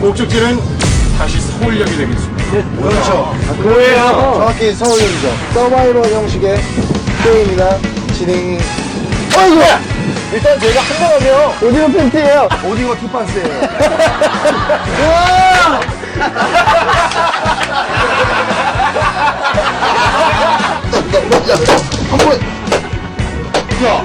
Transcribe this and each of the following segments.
목적지는 다시 서울역이 되겠습니다. 그렇죠. 그거예요. 정확히 서울역이죠. 서바이벌 형식의 게임이나 진행이. 어이구! 일단 저희가 한번 하면 오디오 팬티예요. 오디오 투판스예요. 우와! 한 번. 자,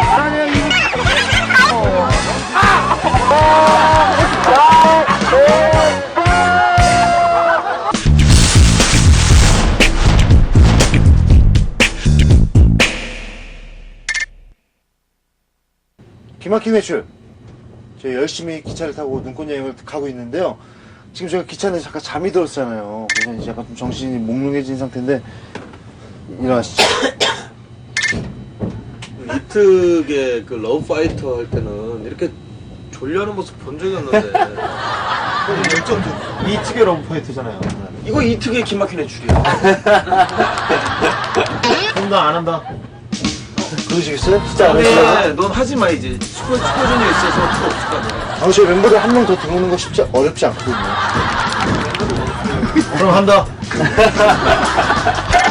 기막힌 외출. 저희 열심히 기차를 타고 눈꽃 여행을 가고 있는데요. 지금 제가 기차 안에서 잠깐 잠이 들었잖아요. 그래서 이제 약간 좀 정신이 몽롱해진 상태인데 일어나시죠. 이특의 그 러브 파이터 할 때는 이렇게 졸려하는 모습 본 적이 없는데 이 특의 러브 파이트잖아요. 이거 이특의 기막힌 줄이야 한다 안 한다. 그러시겠어요? 진짜 안 하시려고? 근데 넌 하지 마 이제 슈퍼 슈퍼주니어 있어서 필요 없을 거 아니야 아, 저희 멤버들 한 명 더 들어오는 거 쉽지 어렵지 않거든요. 그럼 한다.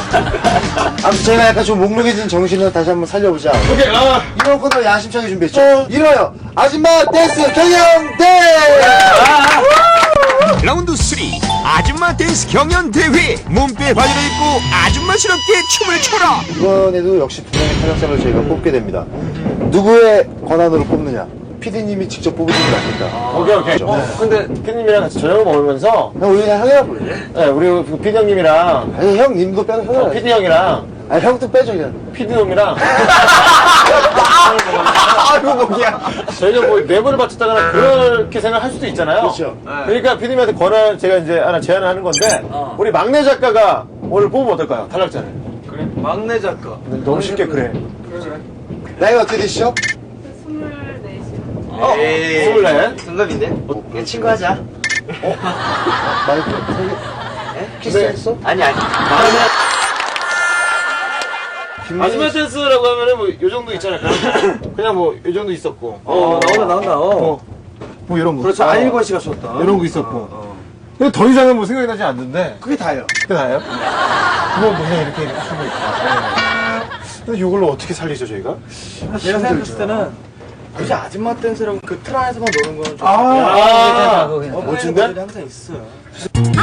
아무튼 제가 약간 좀 몽롱해진 정신을 다시 한번 살려보자. 오케이, 아, 이번 거도 야심차게 준비했죠. 일어요. 아줌마 댄스 경연대! 라운드 3 아줌마 댄스 경연 대회 몸빼 바지를 입고 아줌마스럽게 춤을 춰라 이번에도 역시 두 명의 탈락자를 저희가 뽑게 됩니다. 누구의 권한으로 뽑느냐? PD님이 직접 뽑으시는 거 아닙니까? 오케이 오케이. 어, 근데 피디님이랑 같이 저녁을 먹으면서 형, 우리 그냥 형이라 부르지? 네, 우리 그 피디 형님이랑 아니, 형, 님도 빼도 상관없어. 피디 형이랑 아니, 형도 빼줘, 그냥. 피디 놈이랑 아이고, 뭐야. 저희가 뭐 내부를 바쳤다거나 그렇게 생각할 수도 있잖아요. 그렇죠. 그러니까 피디님한테 권한 제가 이제 하나 제안을 하는 건데 우리 막내 작가가 오늘 뽑으면 어떨까요? 탈락자를. 그래 막내 작가 너무 쉽게 그래. 나이가 어떻게 되시죠? 어, 스물네. 동갑인데? 그냥 친구 하자. 마이크, 세 키스했어? 아니, 아니. 아줌마 댄스라고 하면은 뭐 요 정도 있잖아요. 그냥 뭐요 정도 있었고. 어 나온다 나온다 어. 뭐 이런 거. 그렇죠 안일권 씨가 줬다 이런 거 있었고. 근데 더 이상은 뭐 생각이 나지 않는데. 그게 다예요 그게 다예요? 그거 그냥 이렇게 이렇게 쓰고 있고. 근데 이걸로 어떻게 살리죠, 저희가? 내가 생각했을 때는 굳이 아줌마 댄스라고 그 틀 안에서만 노는 거는 좀 아, 어, 멋진데? 멋진데? 항상 있어요 뭔가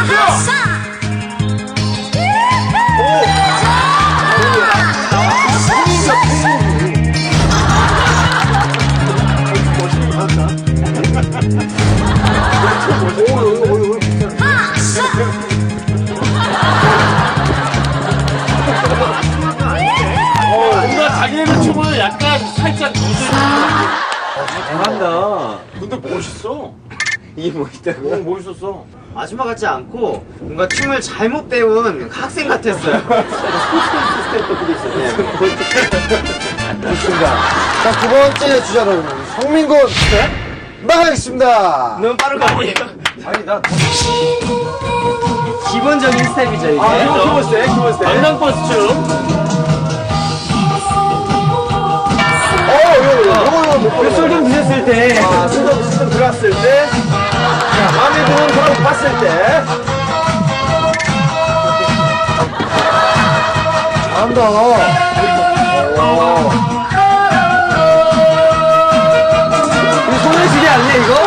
잘한다 근데 멋있어. 이게 뭐 있다고? 너무 멋있었어. 아줌마 같지 않고, 뭔가 춤을 잘못 배운 학생 같았어요. 좋습니다. 자, 두 번째 주자로 성민군 나가겠습니다. 너무 빠른 거 아니에요? 아니 나 기본적인 스텝이죠, 이게. 아. 당당버스 춤. 어, 이거 못 보겠어. 술좀 드셨을 때. 아, 술좀 술좀 들어갔을 때. 자, 마음에 드는 사람 봤을 때. 잘한다. 오. 이거 손을 지게 안 돼, 이거?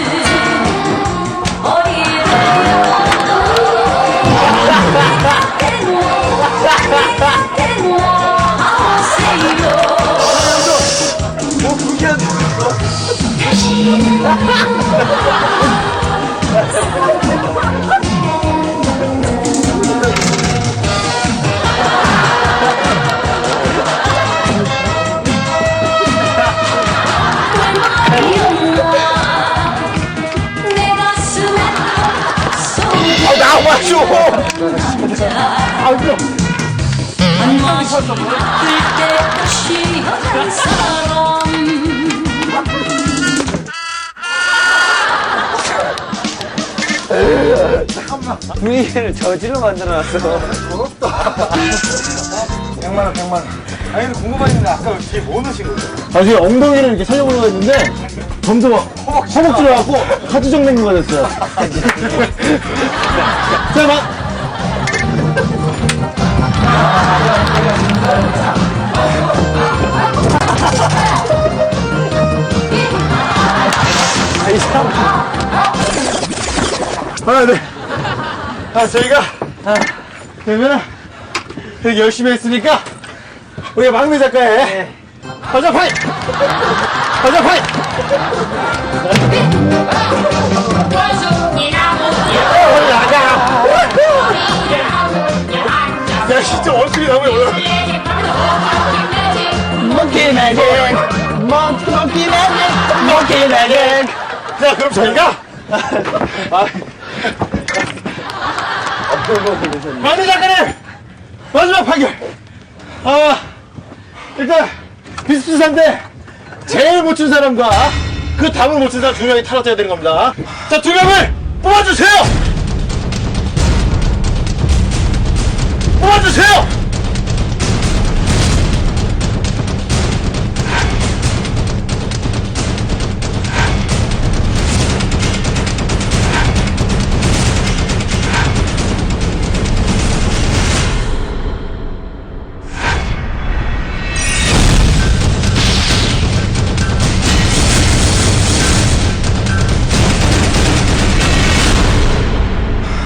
분위기를 저질로 만들어놨어. 100만 원, 100만 원. 아니 근데 궁금한 게 아까 뒤에 뭐 넣으신 거예요? 나중에 엉덩이를 이렇게 살려보려고 했는데 점점 허벅지 들어가고 하주정 냉구가 됐어요. 자, 막. 하나, 둘. 아, 저희가, 아, 그러면, 되게 열심히 했으니까, 우리가 막내 작가의 가자 파이! 가자 파이! 야 진짜 원숭이 나무에 올라가 몽키 매직 몽 자 그럼 저희가 막내 작가는 마지막 판결 아 일단 비슷비슷한데 제일 못춘 사람과 그 답을 못춘 사람 두 명이 탈락해야 되는 겁니다. 자, 두 명을 뽑아주세요! 뽑아주세요!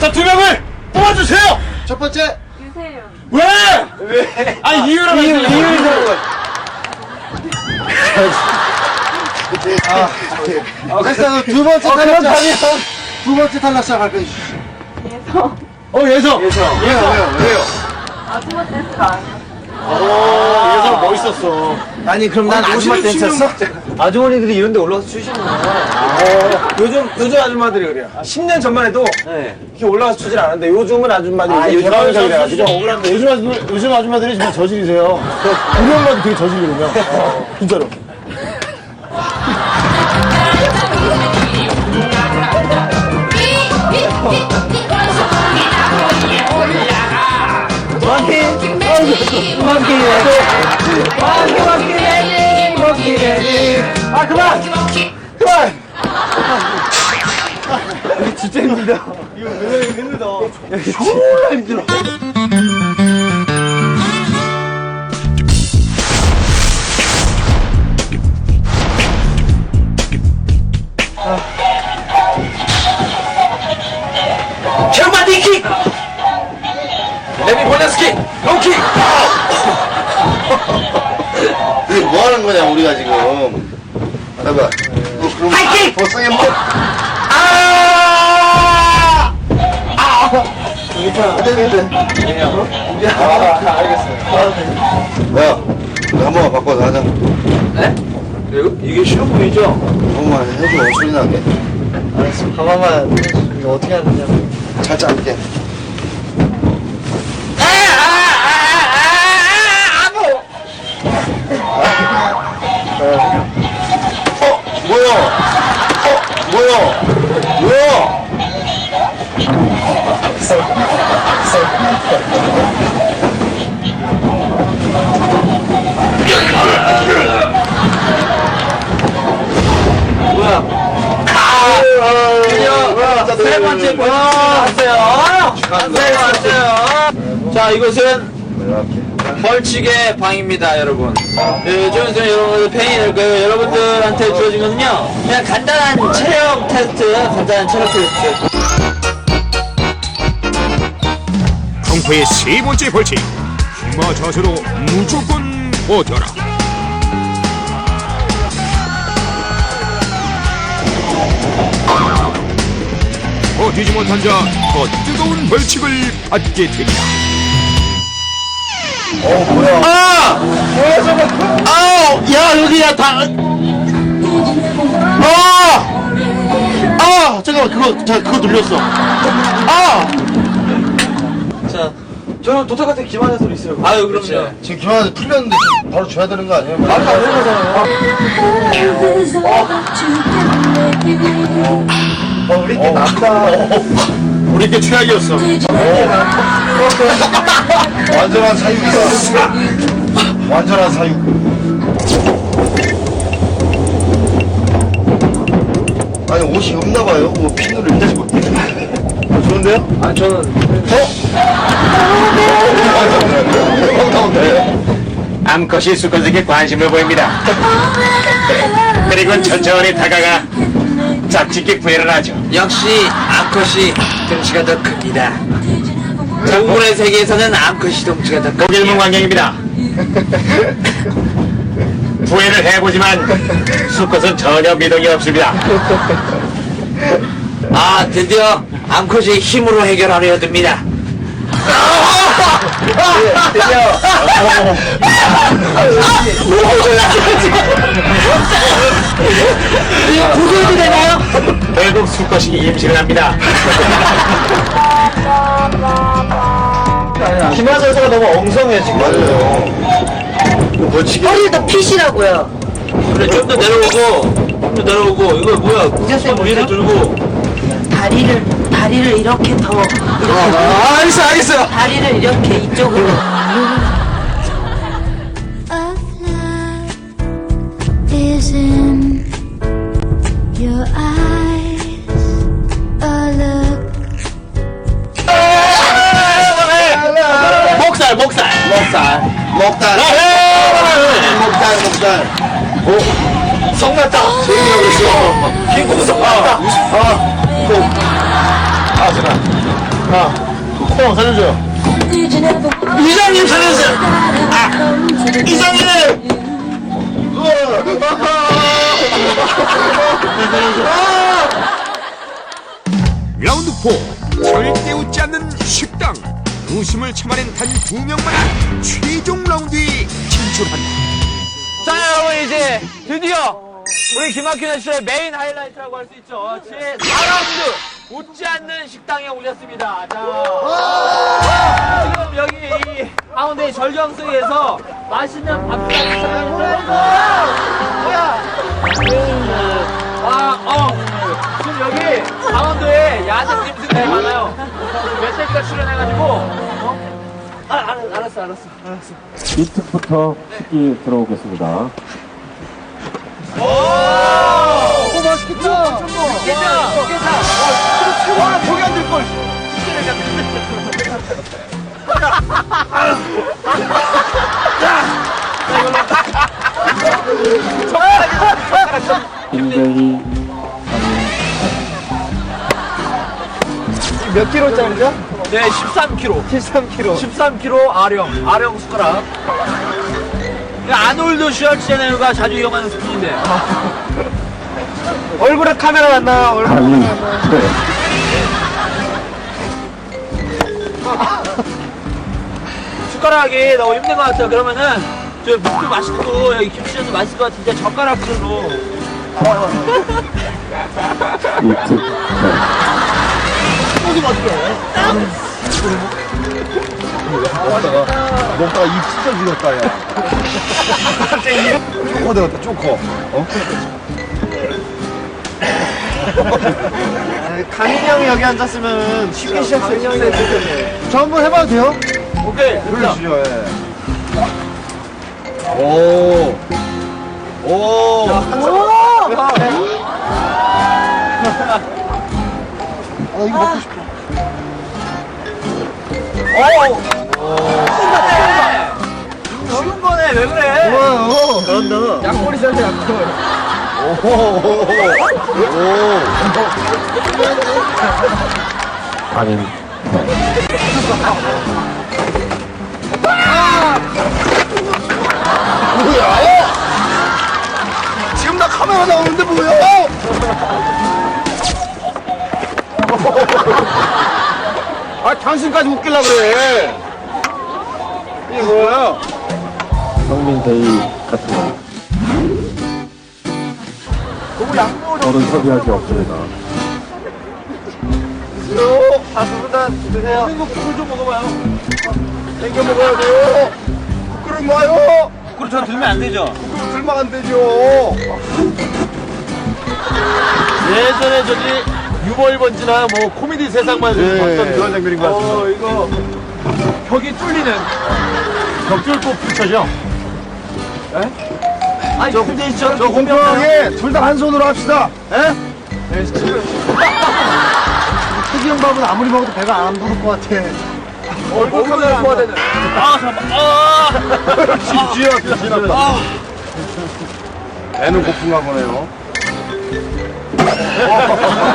자, 두 명을 뽑아주세요! 첫 번째, 왜? 왜? 아니, 이유를 이유, 이유를 아, 그래서 두 번째 탈락자. 두 번째 탈락자 발표해 주시죠. 어, 예성! 예성! 왜요, 왜요, 왜요? 어, 예성 멋있었어. 아니 그럼 난 아줌마 댄스였어? 아주머니들이 이런 데 올라가서 추시는구나. 요즘, 요즘 아줌마들이 그래요. 10년 전만 해도 네. 이렇게 올라가서 추질 않았는데 요즘은 아줌마들이 아, 요즘 아줌마들이 가지고 억울한데 요즘 아줌마, 요즘 아줌마들이 정말 저질이세요. 저 우리 엄마도 되게 저질이거든요. 진짜로. 아, 그만! 그만! 진짜 힘들다. 졸라 힘들어. 켈마디킥! 레미 볼레스킥! 로킥! 이게 뭐 하는 거냐, 우리가 지금. 봐봐. 하이킥! 보상해 뭐. 아! 아! 괜찮아. 안 되는데. 아, 알겠어요. 뭐야? 우리 한 번만 바꿔서 하자. 네? 이거, 이게 쉬워 보이죠? 한 번만 해줘, 소리 나게. 알았어. 가만만. 이거 어떻게 하느냐. 잘 짧게. 자, 이것은 벌칙의 방입니다, 여러분. 그, 좀 있으면 여러분, 페인, 그, 여러분들한테 주어진 거는요, 그냥 간단한 체력 테스트, 간단한 체력 테스트. 평소의 세 번째 벌칙 휘마 자세로 무조건 버텨라 버티지 못한 자 더 뜨거운 벌칙을 받게 됩니다 아! 아우! 야, 여기야, 다. 아! 아! 잠깐만, 그거, 자, 그거 눌렸어. 아! 저는 도착할 때 기만의 소리 있어요. 아유 그럼요. 지금 김하나 풀렸는데 바로 줘야 되는 거 아니에요? 말도 안 되는 거잖아요. 어, 우리 게 낫다. 우리 게 최악이었어. 완전한 사육이다. 완전한 사육. 아니 옷이 없나 봐요. 뭐 핀으로 일대고. 좋은데요? 아, 저는 암컷이 수컷에게 관심을 보입니다. 그리고 천천히 다가가 짝짓기 구애를 하죠. 역시 암컷이 덩치가 더 큽니다. 동물의 세계에서는 암컷이 덩치가 더 큽니다. 독일문 광경입니다. 구애를 해보지만 수컷은 전혀 미동이 없습니다. 아 드디어 암컷이 힘으로 해결하려 듭니다. 결국 수컷이 임신을 합니다. 김하나 선수가 너무 엉성해 지금. 벌칙이. 허리도 핏이라고요. 그래 좀 더 내려오고 좀 더 내려오고 이거 뭐야? 손 위로 들고 다리를 다리를 이렇게 더 이렇게 아, 알겠어, 알겠어. 다리를 이렇게 이쪽으로. of love is in your eyes. A look 목살, 목살. 먹살. 먹달. 먹달, 먹달. 성났다. 재미가 그랬어. 김구성 났다. 아, 제가. 아, 코 살려줘요. 이장님 살려주세요. 이장님. 라운드 4 절대 웃지 않는 식당 웃음을 참아낸 단 두 명만 최종 라운드에 진출한다 자 여러분 이제 드디어 우리 김학균 씨의 메인 하이라이트라고 할 수 있죠. 제 4라운드 웃지 않는 식당에 올렸습니다. 자 지금 여기 이 가운데 절경수에서 맛있는 밥상이 뭐야? 아, 어. 지금 여기 강원도에 야생 짐승들이 많아요. 멧돼지가 출연해가지고 어? 아, 알, 알았어, 알았어, 알았어. 이특부터 식기 들어오겠습니다. 괜찮아, 괜찮아. 와, 저기 앉을 걸. 굉장히 몇 킬로짜리죠? 네, 13kg. 13킬로. 13kg 아령, 아령 숟가락. 이 아놀드 슈왈츠제네르가 자주 이용하는 스푼인데. 얼굴에 카메라 안 나요. 얼굴에 아니, 카메라 안 나요. 네. 숟가락이 너무 힘든 것 같아요. 그러면은, 저 국도 맛있고, 여기 김치전도 맛있을 것 같은데, 젓가락 으로. 이특, 먹다가 입 찢어지겠다, 야. 쪼커 되었다, 쪼커. 어? 강인이 형이 여기 앉았으면 쉽게 시작할 수 텐데. 저 한번 해봐도 돼요? 오케이. 돌려주죠, 예. 오. 오. 아, 이거 먹고 싶어. 쉬운 거네, 왜 그래? 좋아요. 잘한다. 약골이 잘돼 약골. 오. 오. 아닌, 뭐야? 지금 나 카메라 나오는데 뭐야? 아, 당신까지 웃길라 그래. 이게 뭐야? 성민 데이 같은 거. 저는 섭외할 게 없습니다. 아, 두분다 드세요. 이거 국물 좀 먹어봐요. 땡겨 먹어야 돼요. 부끄러 마요. 그럼 저 들면 안 되죠? 부끄러 들면 안 되죠. 예전에 저기 유월번지나 뭐 코미디 세상만 예. 봤던 그런 장면인 것 같습니다. 어, 이거 벽이 뚫리는 벽돌꽃 피처죠? 아니 근데 저 저 공평하게 둘 다 한 손으로 합시다. 예? 태기 형 밥은 아무리 먹어도 배가 안 부를 것 같아. 얼굴 카메라 보아야 되는. 아, 잠깐만. 아! 쥐어, 쥐어. 애는 고픈가 보네요.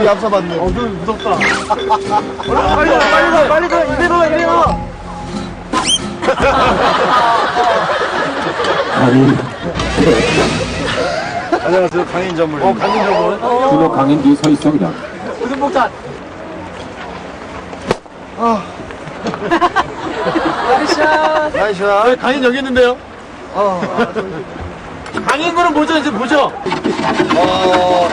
되게 앞서봤네. 어, 좀 무섭다. 빨리 가, 빨리 가, 빨리 가. 이대로, 이대로. 강인, 안녕하세요, 강인 전문. 어, 강인 전문. 준호 강인 뒤에 서 있어, 그냥. 나이샤. 강인 여기 있는데요? 어, 강인 거는 뭐죠? 이제 보죠? 어,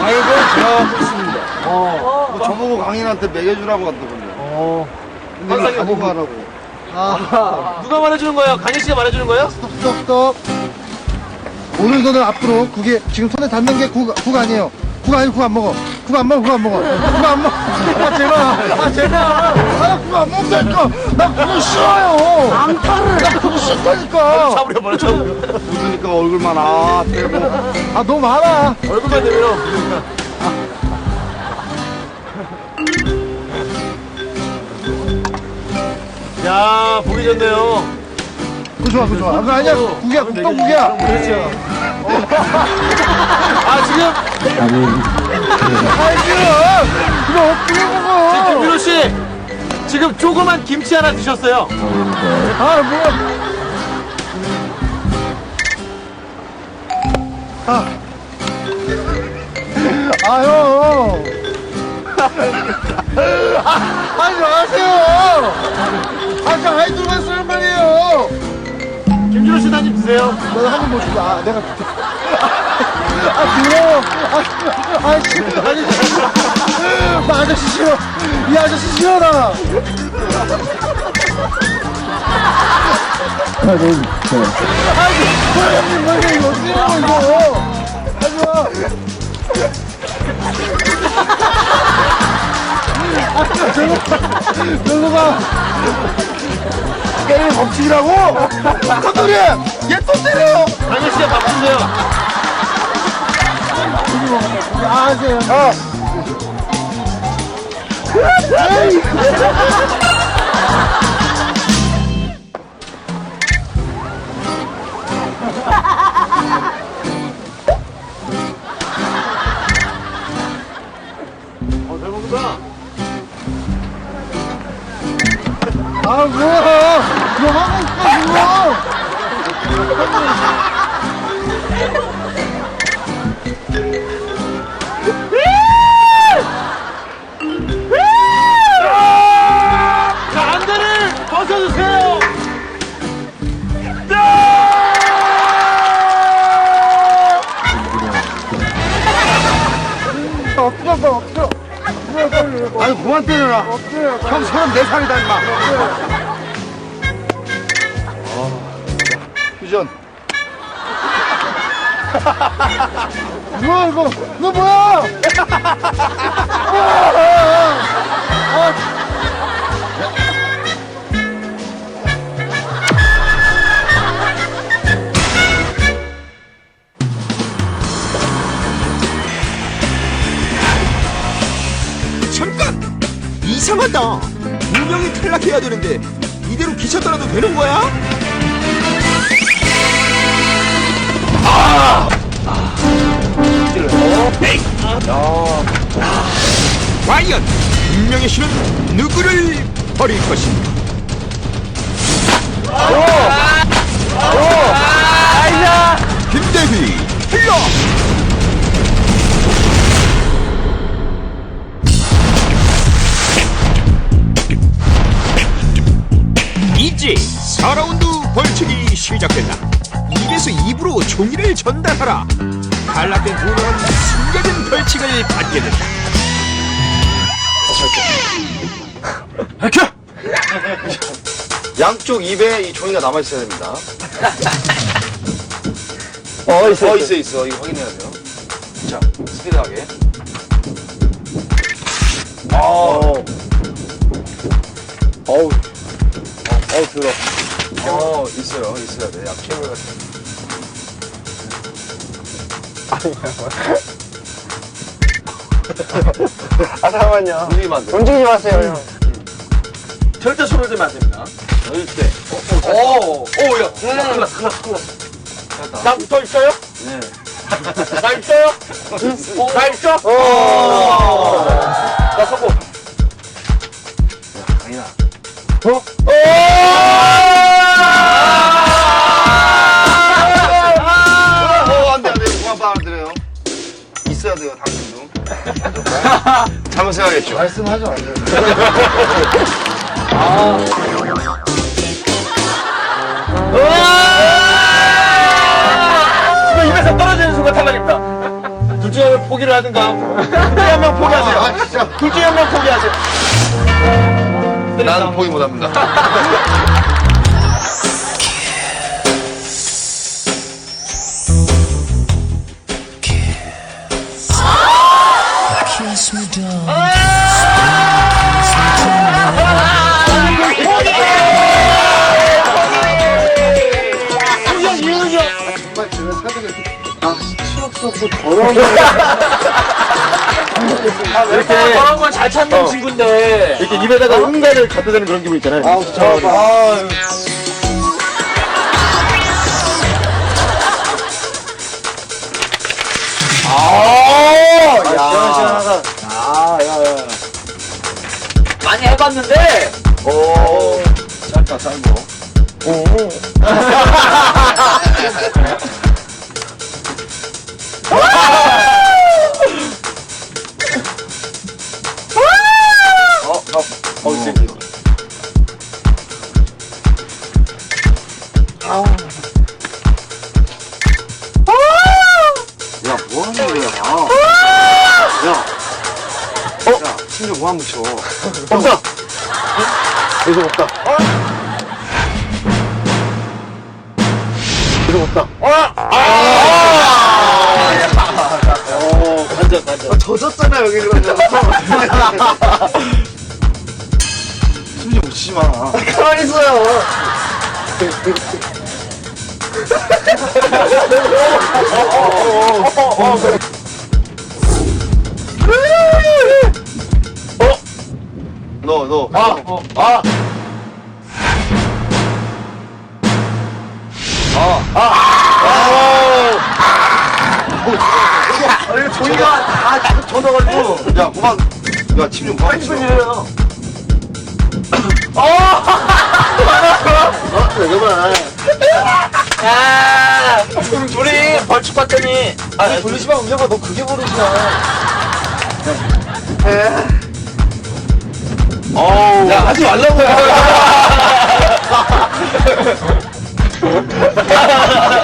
강인은 제가 하고 있습니다. 어. 뭐 저보고 강인한테 먹여주라고 하더군요. 어. 근데 나 가지고 가라고. 누가 말해주는 거예요? 강인 씨가 말해주는 거예요? 스톱. 오른손을 앞으로 국에 지금 손에 닿는 게 국, 국 아니에요. 국 아니고 국 안 먹어. 국안 먹어. 국안 먹어. 국안 먹어. 아 제발. 아 제발. 아나국안 먹는다니까. 나 그거 싫어요. 앙탈을. 나 그거 싫다니까. 차부려 버려, 차부려. 웃으니까 얼굴만 아 대고. 아 너무 많아. 얼굴만 되면. 야, 보기 좋네요. 그거 좋아 그거 좋아. 아, 그거 아니야. 국이야. 국도 국이야. 그렇죠. 아, 지금, 강인, 아 싫어. 이거 어떻게 먹어. 김민호 씨, 지금 조그만 김치 하나 드셨어요. 아 뭐야. 아. 아 형. 아, 하지 마세요. 아까 그 아이돌만 쓰는 말이에요. 김준호 씨도 한입 드세요. 너는 한번 못 주고 아 내가 줄게. 아 귀여워. 아, 아 싫어. 아니 나 아저씨 싫어. 이 아저씨 싫어 나. 네. 아니 형님 뭐 이거 어떻게 먹어 이거. 하지 마. 아, 저거, 저거 봐. 게임 법칙이라고? 감독님! 얘 또 때려! 강인 씨가 밥 주세요. 아, 하세요. 어. 아, 전. 뭐야, 이거? 너 뭐야? 잠깐! 이상하다! 분명히 탈락해야 되는데 이대로 기차 떠나도 되는 거야? 과연 운명의 신은 누구를 버릴 것인가? 김대 종이를 전달하라. 탈락된 두 명은 숨겨진 벌칙을 받게 된다. 양쪽 입에 이 종이가 남아 있어야 됩니다. 어, 있어. 어, 있어, 있어. 이거 확인해야 돼요. 자, 스피드하게. 어. 어우. 어우, 들어. 어, 있어요. 있어야 돼. 약 케이블 같은. 아, 잠깐만요. 움직이면 안 돼. 움직이지 마세요, 형. 절대 손을 대면 안 됩니다. 이때. 오, 오, 야. 큰일 났어, 큰일 났어, 큰일 났어. 나 붙어 있어요? 네. 나 있어요? 나 있어? 오. 나 성공. 강인아. 어? 어, 잘못 생각했죠. 말씀하지 마세요. 이거 입에서 떨어지는 순간 탈락입니다. 둘 중에 한명 포기를 하든가. 둘 중에 한 명 포기하세요. 아, 진짜. 둘 중에 한 명 포기하세요. 나는 포기 못 합니다. 이렇게 저런 건잘 찾는 친구인데. 이렇게 입에다가 응가를 갖다 대는 그런 기분 있잖아요. 아, 저, 아, 아, 야, 시원하다. 아, 야, 야. 많이 해봤는데. 오, 짧다, 짧고. 오. 어, 어, 어, 이제. 야, 뭐 하는 거야? 야. 야, 심지어 뭐안 붙여. 없다. 계속 없다. 계속 없다. 오, 반전, 반전. 젖었잖아, 여기 그러면. 심지어 붙이지 마. 가만히 있어요. 너, 너. 아, 어, 아. 아니, 종이가 다 젖어가지고. 야, 그만. 야, 침좀 그만 붙여. 야, 둘이 벌칙 받더니. 아니, 돌리지 마, 은혁아. 너 그게 버릇이야. 어우. 야, 하지 말라고요.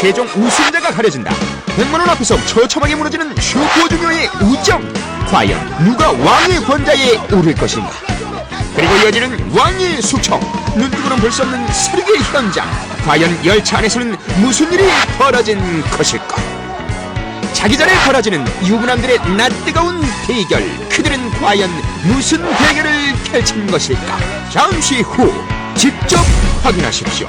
최종 우승자가 가려진다. 100만원 앞에서 처참하게 무너지는 슈퍼주니어의 우정. 과연 누가 왕의 권자에 오를 것인가? 그리고 이어지는 왕의 숙청. 눈뜨고는 볼 수 없는 설계 현장. 과연 열차 안에서는 무슨 일이 벌어진 것일까? 자기 전에 벌어지는 유부남들의 낯뜨거운 대결. 그들은 과연 무슨 대결을 펼친 것일까? 잠시 후 직접 확인하십시오